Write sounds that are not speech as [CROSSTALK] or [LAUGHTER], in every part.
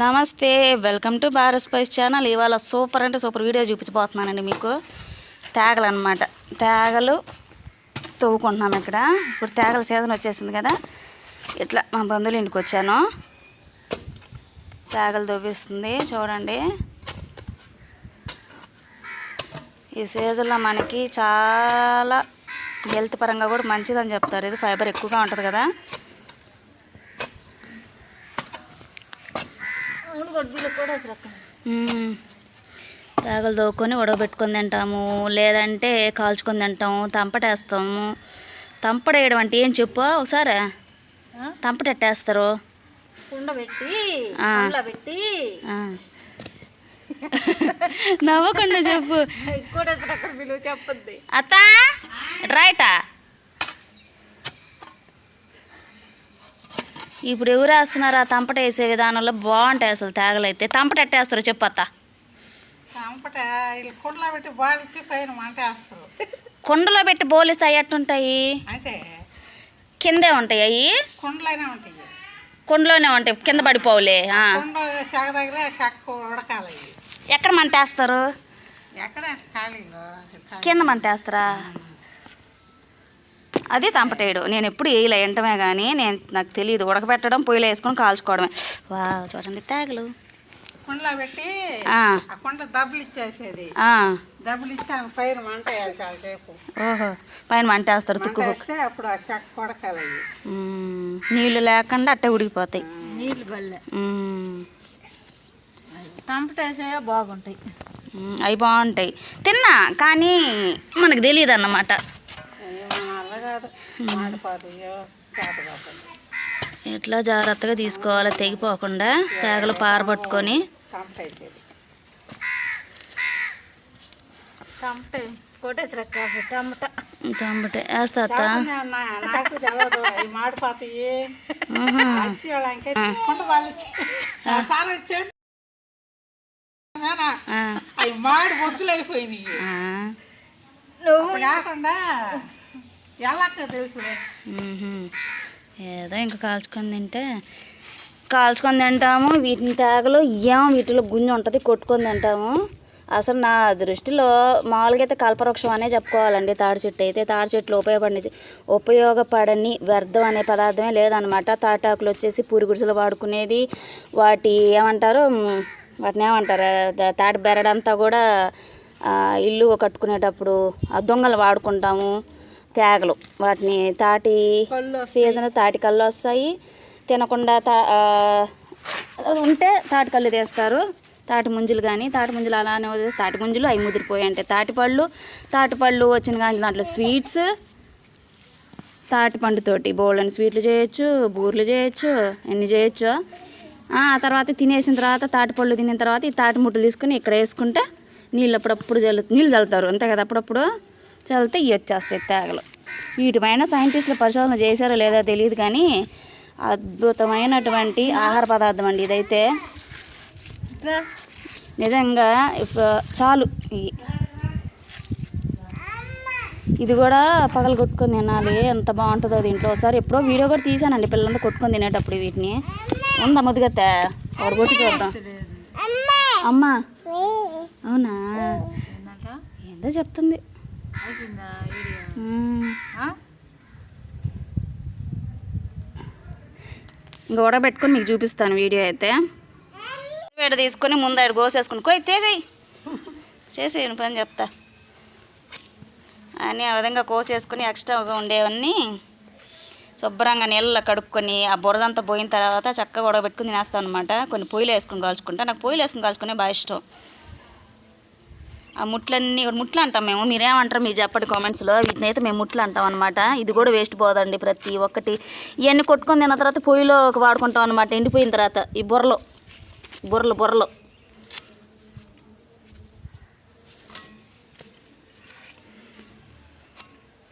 నమస్తే welcome to Bharat spice channel. ఇవాళ super అంటే సూపర్ వీడియో చూపించబోతున్నానండి మీకు. తేగలు అనమాట తేగలు తవ్వుకుంటున్నాం ఇక్కడ. ఇప్పుడు తేగల సీజన్ వచ్చేసింది కదా. ఇట్లా మా బంధువులు ఇంటికి వచ్చాను. తేగలు తవ్విస్తుంది చూడండి. ఈ సీజన్లో మనకి చాలా హెల్త్ పరంగా కూడా మంచిదని చెప్తారు. ఇది ఫైబర్ ఎక్కువగా ఉంటుంది కదా. తేగలు తవ్వుకొని ఉడకబెట్టుకొని తింటాము. లేదంటే కాల్చుకొని తింటాము. తంపటేస్తాము తంపడేయడం అంటే ఏం చెప్పు? ఒకసారి. తంపటెట్టేస్తారు పెట్టి. నవ్వకుండా చెప్పు. అత్త రైటా? ఇప్పుడు ఎవరు వేస్తున్నారు ఆ తంపట వేసే విధానంలో బాగుంటాయి అసలు తేగలైతే తంపట ఎట్టేస్తారో చెప్పు అత్త. చంపట వీళ్ళు కుండలో పెట్టి బాలిచ్చి పైన మంట వేస్తారు. కుండలో పెట్టి బోలిస్తే ఎట్టుంటాయి? కిందే ఉంటాయి అవి? కుండలైనా ఉంటాయి. కుండలోనే ఉంటాయి. కింద పడిపోవులే. ఉడకాలి. ఎక్కడ మంటేస్తారు ఎక్కడ? ఖాళీలో. ఖాళీ. కింద మంటేస్తారా అది తంపటేయడు. నేను ఎప్పుడు వేయలే ఎంటమే కానీ నేను నాకు తెలియదు ఉడకబెట్టడం పొయ్యిలో వేసుకొని కాల్చుకోవడమే. వా చూడండి తేగలు కుండలో పెట్టి ఆ, ఆ కుండ దెబ్బలు ఇచ్చేసేది. ఆ. దెబ్బలు ఇచ్చి ఆమె పైన మంట వేసాలి ఓహో పైన మంట తుక్కు వేస్తే అప్పుడు ఆ చెక్క ఉడకాలి ఇవి. మ్మ్. నీళ్ళు లేకుండా అట్టే ఉడికిపోతాయి. నీళ్ళు బల్లె. తంపటేసే బాగుంటాయి. అవి బాగుంటాయి. తిన్నా కానీ మనకు తెలియదు అన్నమాట మాడిపోతాయో ఎట్లా జాగ్రత్తగా తీసుకోవాలి తెగిపోకుండా తేగలు పారబట్టుకొని. టమట. వేస్తా మాడిపోతాయి అవి మాడి బొగ్గులు అయిపోయినాయి ఆ. నువ్వు కాకుండా. ఏదో ఇంకా కాల్చుకొని తింటే కాల్చుకొని తింటాము వీటిని తేగలు ఏమో వీటిలో గుంజు ఉంటుంది కొట్టుకొని తింటాము. అసలు నా దృష్టిలో మామూలుగా అయితే కల్పవృక్షం అనే చెప్పుకోవాలండి. తాడి చెట్టు అయితే తాడి చెట్లు ఉపయోగపడి ఉపయోగపడని వ్యర్థం అనే పదార్థమే లేదనమాట. తాటాకులు వచ్చేసి పూరిగుడిసెలు వాడుకునేది. వాటి ఏమంటారు? వాటిని ఏమంటారు? తాటి బెరడంతా కూడా ఇల్లు కట్టుకునేటప్పుడు ఆ దొంగలు వాడుకుంటాము. తేగలు. వాటిని తాటి సీజన్ తాటి కళ్ళు వస్తాయి. తినకుండా తా ఉంటే తాటి కళ్ళు తీస్తారు. తాటి ముంజులు కానీ తాటి ముంజులు అలానే వదిలేసి తాటి ముంజులు అవి ముదిరిపోయి అంటే తాటి పళ్ళు తాటి పళ్ళు వచ్చిన కానీ దాంట్లో స్వీట్స్ తాటి పండుతోటి బోల్డెన్ స్వీట్లు చేయొచ్చు బూర్లు చేయొచ్చు ఎన్ని చేయొచ్చు. ఆ తర్వాత తినేసిన తర్వాత తాటి పళ్ళు తినిన తర్వాత ఈ తాటి ముట్టలు తీసుకుని ఇక్కడ వేసుకుంటే నీళ్ళు అప్పుడప్పుడు చల్లు నీళ్ళు చల్లుతారు అంతే కదా అప్పుడప్పుడు? చల్లితే ఇవి వచ్చేస్తాయి తేగలు. వీటిపైన సైంటిస్టులు పరిశోధన చేశారో లేదో తెలియదు కానీ అద్భుతమైనటువంటి ఆహార పదార్థం అండి ఇదైతే. నిజంగా చాలు ఇది కూడా పగలు కొట్టుకొని తినాలి ఎంత బాగుంటుందో దీంట్లో. ఒకసారి ఎప్పుడో వీడియో కూడా తీసానండి పిల్లలంతా కొట్టుకొని తినేటప్పుడు వీటిని. ఉందా ముద్దుగత్త ఎవరు కొట్టి చూద్దాం. అమ్మా. అవునా? ఏందో చెప్తుంది. ఇంకా ఉడకబెట్టుకొని మీకు చూపిస్తాను వీడియో అయితే వేడి తీసుకొని ముందు ఆడు కోసేసుకుని కొయ్యి తేజేయి చేసేయను పని చెప్తా అని ఆ విధంగా కోసేసుకుని ఎక్స్ట్రాగా ఉండేవన్నీ శుభ్రంగా నీళ్ళలో కడుక్కొని ఆ బురదంతా పోయిన తర్వాత చక్కగా ఉడకబెట్టుకుని తినేస్తాం అనమాట కొన్ని పొయ్యిలు వేసుకుని కాల్చుకుంటా నాకు పొయ్యిలు వేసుకుని కాల్చుకునే బాగా ఇష్టం ఆ ముట్లన్నీ ముట్లు అంటాం మేము. మీరేమంటారు మీరు చెప్పండి కామెంట్స్లో. వీటిని అయితే మేము ముట్లు అంటాం అనమాట ఇది కూడా వేస్ట్ పోదండి ప్రతి ఒక్కటి. ఇవన్నీ కొట్టుకొని తిన్న తర్వాత పొయ్యిలో వాడుకుంటాం అనమాట ఎండిపోయిన తర్వాత ఈ బుర్రలో. బుర్రలు బుర్రలు.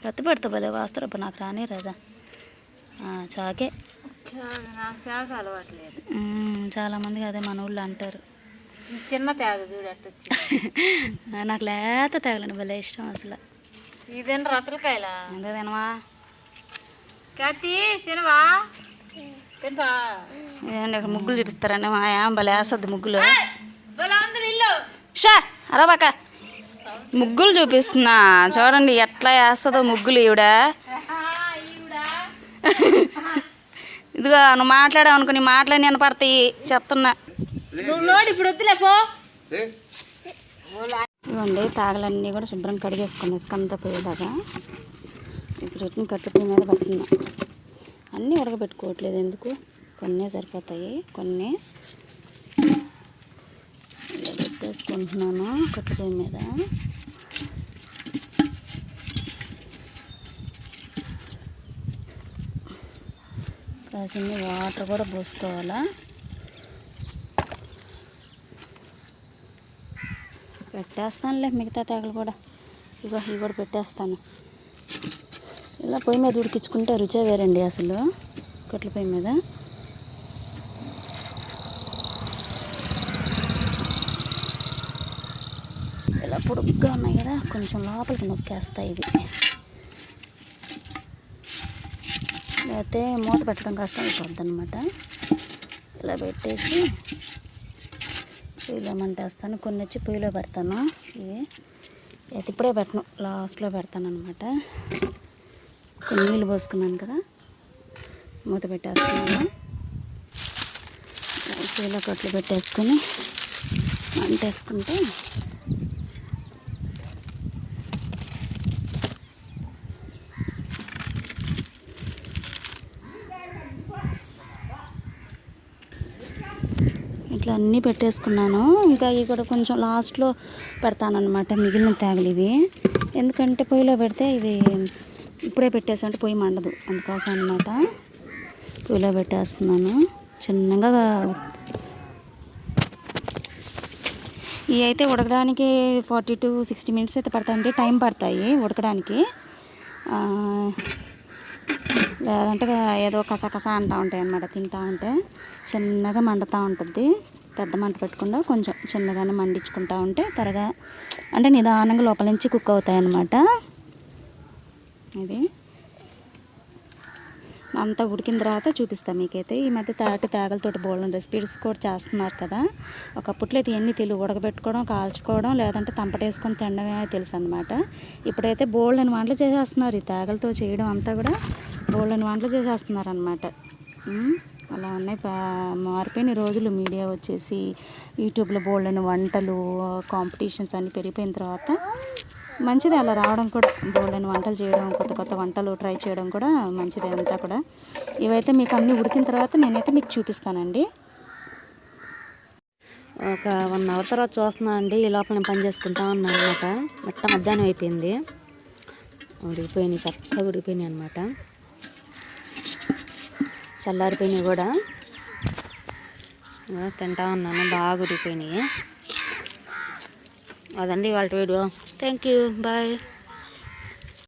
కత్తి పెడతా భలే వాస్తారు. నాకు రానే రాదా? చాకే. చాలామంది అదే మన ఊళ్ళో అంటారు. చిన్న తేగ చూడు అట్టొచ్చి ఆ, [LAUGHS] నాకు లేత తగలండి భలే ఇష్టం అసలు. ఇదేంటి రొట్టెలకాయలా? ఎంత తినవా? కత్తి తినవా? తింటా. ముగ్గులు చూపిస్తారండి మా యాంబలు వేస్తుంది ముగ్గులు. షా అరబాక ముగ్గులు చూపిస్తున్నా. చూడండి ఎట్లా వేస్తుందో ముగ్గులు ఈవిడ. [LAUGHS] ఇదిగో నువ్వు మాట్లాడావు అనుకో నీ మాటలు నేను పడతాయి చెప్తున్నా. ఇప్పుడు ఇవ్వండి తాగలన్నీ కూడా శుభ్రం కడిగేసుకుని ఇసుకంతా పోయేదాకా. ఇప్పుడు వీటిని కట్టుపై మీద పడుతున్నా. అన్నీ ఉడకబెట్టుకోవట్లేదు ఎందుకు? కొన్ని సరిపోతాయి కొన్ని. పెట్టేసుకుంటున్నాను కట్టుపై మీద. కాసిన్ని వాటర్ కూడా పోసుకోవాలా? పెట్టేస్తానులే మిగతా తేగలు కూడా. ఇగో ఇవి కూడా పెట్టేస్తాను. ఇలా పొయ్యి మీద ఉడికించుకుంటే రుచే వేరండి అసలు కట్ల పొయ్యి మీద. ఇలా పొడుగ్గా ఉన్నాయి కదా కొంచెం లోపలికి నొక్కేస్తాయి ఇవి. లేకపోతే మూత పెట్టడం కష్టం అయిపోద్ది అనమాట ఇలా పెట్టేసి పొయ్యిలో మంటేస్తాను కొన్ని వచ్చి పొయ్యిలో పెడతాను. ఇవి అయితే ఇప్పుడే పెట్టను. లాస్ట్లో పెడతాను అనమాట కొన్ని నీళ్ళు పోసుకున్నాను కదా. మూత పెట్టేస్తున్నాను. పొయ్యిలో కట్లు పెట్టేసుకొని మంటేసుకుంటే ఇట్లా అన్నీ పెట్టేసుకున్నాను. ఇంకా ఇవి కూడా కొంచెం లాస్ట్లో పెడతానమాట మిగిలిన తేగలు ఇవి. ఎందుకంటే పొయ్యిలో పెడితే ఇవి ఇప్పుడే పెట్టేసంటే పొయ్యి మండదు. అందుకోసం అనమాట పొయ్యిలో పెట్టేస్తున్నాను. చిన్నగా ఇవి అయితే ఉడకడానికి ఫార్టీ టు సిక్స్టీ మినిట్స్ అయితే పడతాయండి. టైం పడతాయి ఉడకడానికి. లేదంటే ఏదో కసకస అంటూ ఉంటాయి అన్నమాట. తింటూ ఉంటే చిన్నగా మండుతూ ఉంటుంది. పెద్ద మంట పెట్టకుండా కొంచెం చిన్నగానే మండించుకుంటూ ఉంటే త్వరగా అంటే నిదానంగా లోపల నుంచి కుక్ అవుతాయి అన్నమాట ఇది. అంతా ఉడికిన తర్వాత చూపిస్తాను మీకైతే. ఈ మధ్య తాటి తేగలతోటి బోళ్ళని రెసిపీస్ కూడా చేస్తున్నారు కదా. ఒకప్పట్లో అయితే ఎన్ని తెలుగు ఉడకబెట్టుకోవడం కాల్చుకోవడం లేదంటే తంపటేసుకొని తినడమే తెలుసు అనమాట ఇప్పుడైతే బోళ్ళని వంటలు చేసేస్తున్నారు. ఈ తేగలతో చేయడం అంతా కూడా బోళ్ళని వంటలు చేసేస్తున్నారు అనమాట అలా ఉన్నాయి. పా- మారిపోయిన రోజులు మీడియా వచ్చేసి యూట్యూబ్లో బోల్డెన్ వంటలు కాంపిటీషన్స్ అన్నీ పెరిగిపోయిన తర్వాత మంచిదే అలా రావడం కూడా. బోల్డెన్ వంటలు చేయడం కొత్త కొత్త వంటలు ట్రై చేయడం కూడా మంచిదే అంతా కూడా. ఇవైతే మీకు అన్నీ ఉడికిన తర్వాత నేనైతే మీకు చూపిస్తానండి. ఒక వన్ అవర్ తర్వాత చూస్తున్నాను అండి. ఈ లోపల నేను పని చేసుకుంటా ఉన్నాను అనమాట మెట్ట మధ్యాహ్నం అయిపోయింది. ఉడికిపోయినాయి చక్కగా ఉడికిపోయినాయి అనమాట చల్లారిపోయినాయి కూడా. తింటా ఉన్నాను బాగా ఉడికిపోయినాయి. అదండి వాళ్ళ వీడియో Thank you. Bye.